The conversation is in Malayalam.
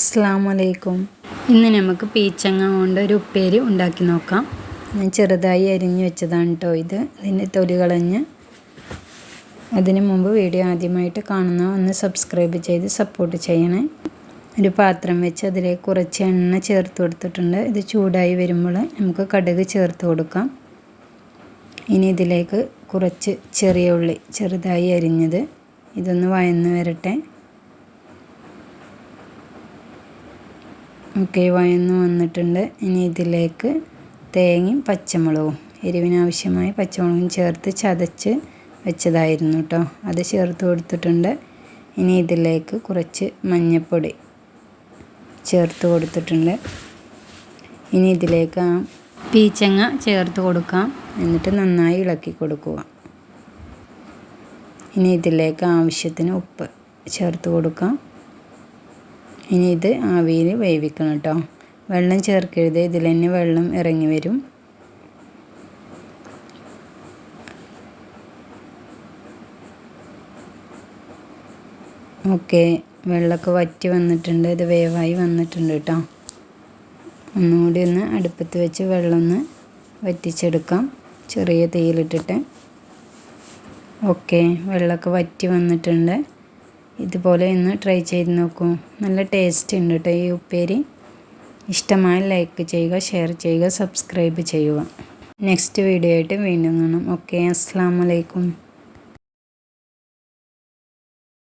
അസ്സാം വലൈക്കും ഇന്ന് നമുക്ക് പീച്ചങ്ങ കൊണ്ട് ഒരു ഉപ്പേരി ഉണ്ടാക്കി നോക്കാം. ഞാൻ ചെറുതായി അരിഞ്ഞു വെച്ചതാണ് കേട്ടോ ഇത്. ഇതിന്റെ തൊലി കളഞ്ഞ് അതിന് മുമ്പ് വീഡിയോ ആദ്യമായിട്ട് കാണുന്ന ഒന്ന് സബ്സ്ക്രൈബ് ചെയ്ത് സപ്പോർട്ട് ചെയ്യണേ. ഒരു പാത്രം വെച്ച് അതിലേക്ക് കുറച്ച് എണ്ണ ചേർത്ത് കൊടുത്തിട്ടുണ്ട്. ഇത് ചൂടായി വരുമ്പോൾ നമുക്ക് കടുക് ചേർത്ത് കൊടുക്കാം. ഇനി ഇതിലേക്ക് കുറച്ച് ചെറിയ ഉള്ളി ചെറുതായി അരിഞ്ഞത്. ഇതൊന്ന് വയന്ന് വരട്ടെ. ഒക്കെ വഴന്ന് വന്നിട്ടുണ്ട്. ഇനി ഇതിലേക്ക് തേങ്ങയും പച്ചമുളകും എരിവിനാവശ്യമായ പച്ചമുളകും ചേർത്ത് ചതച്ച് വെച്ചതായിരുന്നു കേട്ടോ അത് ചേർത്ത് കൊടുത്തിട്ടുണ്ട്. ഇനി ഇതിലേക്ക് കുറച്ച് മഞ്ഞൾപ്പൊടി ചേർത്ത് കൊടുത്തിട്ടുണ്ട്. ഇനി ഇതിലേക്ക് ആ പീച്ചങ്ങ ചേർത്ത് കൊടുക്കാം. എന്നിട്ട് നന്നായി ഇളക്കി കൊടുക്കുക. ഇനി ഇതിലേക്ക് ആവശ്യത്തിന് ഉപ്പ് ചേർത്ത് കൊടുക്കാം. ഇനി ഇത് ആവിയിൽ വേവിക്കണം കേട്ടോ. വെള്ളം ചേർക്കരുത്. ഇതിൽ തന്നെ വെള്ളം ഇറങ്ങി വരും. ഓക്കെ. വെള്ളമൊക്കെ വറ്റി വന്നിട്ടുണ്ട്. ഇത് വേവായി വന്നിട്ടുണ്ട് കേട്ടോ. ഒന്നുകൂടി ഒന്ന് അടുപ്പത്ത് വെച്ച് വെള്ളം ഒന്ന് വറ്റിച്ചെടുക്കാം. ചെറിയ തീയിലിട്ടിട്ട് ഓക്കെ. വെള്ളമൊക്കെ വറ്റി വന്നിട്ടുണ്ട്. ഇതുപോലെ ഒന്ന് ട്രൈ ചെയ്ത് നോക്കൂ. നല്ല ടേസ്റ്റ് ഉണ്ട് കേട്ടോ ഈ ഉപ്പേരി. ഇഷ്ടമായി ലൈക്ക് ചെയ്യുക ഷെയർ ചെയ്യുക സബ്സ്ക്രൈബ് ചെയ്യുക. നെക്സ്റ്റ് വീഡിയോ ആയിട്ട് വീണ്ടും കാണാം. ഓക്കെ അസ്സാം വലൈക്കും